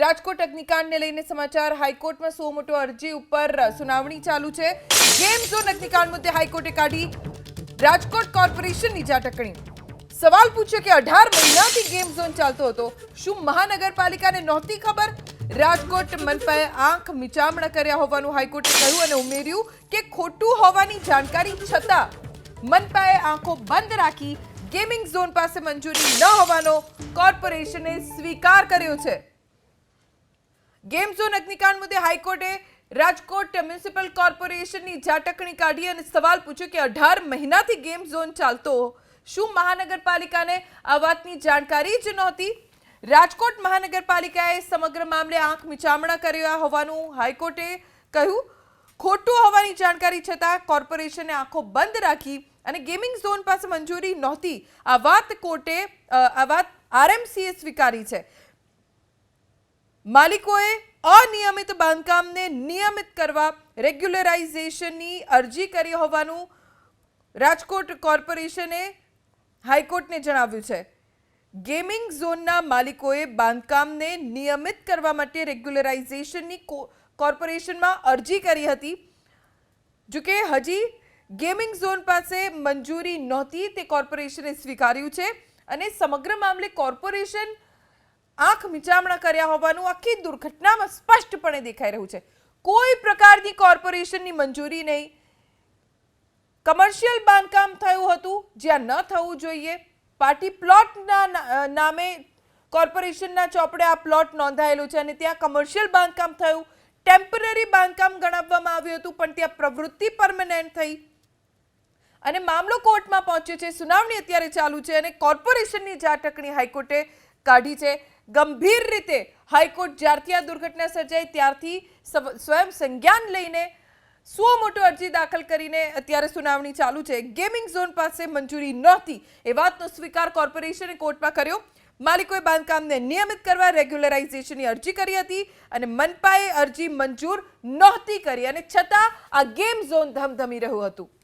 રાજકોટ અગ્નિકાંડને લઈને સમાચાર. હાઈકોર્ટમાં સો મોટો અરજી ઉપર સુનાવણી ચાલુ છે. ગેમ ઝોન અગ્નિકાંડ મુદ્દે હાઈકોર્ટે કાઢી રાજકોટ કોર્પોરેશનની જાટકણી સવાલ પૂછ્યો કે અઢાર મહિનાથી ગેમ ઝોન ચાલતો હતો. શું મહાનગરપાલિકાને નહોતી ખબર? રાજકોટ મનપાએ આંખ મિચામણા કર્યા હોવાનું હાઈકોર્ટે કહ્યું અને ઉમેર્યું કે ખોટું હોવાની જાણકારી છતાં મનપાએ આંખો બંધ રાખી ગેમિંગ ઝોન પાસે મંજૂરી ન હોવાનો કોર્પોરેશને સ્વીકાર કર્યો છે. ગેમ ઝોન અગ્નિકાંડ મુદ્દે હાઈકોર્ટે રાજકોટ મ્યુનિસિપલ કોર્પોરેશનની ઝાટકણી કાઢી અને સવાલ પૂછ્યો કે અઢાર મહિનાથી ગેમ ઝોન ચાલતો, શું મહાનગરપાલિકાને આ વાતની જાણકારી જ નહોતી? રાજકોટ મહાનગરપાલિકાએ સમગ્ર મામલે આંખ મિચામણા કર્યા હોવાનું હાઈકોર્ટે કહ્યું. ખોટું હોવાની જાણકારી છતાં કોર્પોરેશને આંખો બંધ રાખી અને ગેમિંગ ઝોન પાસે મંજૂરી નહોતી. આ વાત કોર્ટે આ વાત આરએમસીએ સ્વીકારી છે. માલિકોએ અનિયમિત બાંધકામને નિયમિત કરવા રેગ્યુલરાઇઝેશનની અરજી કરી હોવાનું રાજકોટ કોર્પોરેશને હાઈકોર્ટને જણાવ્યું છે. ગેમિંગ ઝોનના માલિકોએ બાંધકામને નિયમિત કરવા માટે રેગ્યુલરાઇઝેશનની કોર્પોરેશનમાં અરજી કરી હતી. જો કે હજી ગેમિંગ ઝોન પાસે મંજૂરી નહોતી તે કોર્પોરેશને સ્વીકાર્યું છે અને સમગ્ર મામલે કોર્પોરેશન આંખ મિચામણા કર્યા હોવાનું આખી દુર્ઘટનામાં સ્પષ્ટપણે દેખાઈ રહ્યું છે. કોઈ પ્રકારની કોર્પોરેશનની મંજૂરી નહીં. કમર્શિયલ બાંધકામ થયું હતું, જ્યાં ન થવું જોઈએ. પાર્ટી પ્લોટના નામે કોર્પોરેશનના ચોપડે આ પ્લોટ નોંધાયેલું છે અને ત્યાં કમર્શિયલ બાંધકામ થયું. ટેમ્પરરી બાંધકામ ગણાવવામાં આવ્યું હતું, પણ ત્યાં પ્રવૃત્તિ પરમનન્ટ થઈ. અને મામલો કોર્ટમાં પહોંચ્યો છે. સુનાવણી અત્યારે ચાલુ છે અને કોર્પોરેશનની જાટકણી હાઈકોર્ટે કાઢી છે. ગંભીર રીતે હાઈકોર્ટ જ્યારથી આ દુર્ઘટના સર્જાઈ, ત્યારથી સ્વ- સ્વયં સંજ્ઞાન લઈને સો મોટો અરજી દાખલ કરીને અત્યારે સુનાવણી ચાલુ છે. ગેમિંગ ઝોન પાસે મંજૂરી નહોતી એ વાતનો સ્વીકાર કોર્પોરેશને કોર્ટમાં કર્યો. માલિકોએ બાંધકામને નિયમિત કરવા રેગ્યુલરાઇઝેશનની અરજી કરી હતી અને મનપાએ અરજી મંજૂર નહોતી કરી અને છતાં આ ગેમ ઝોન ધમધમી રહ્યું હતું.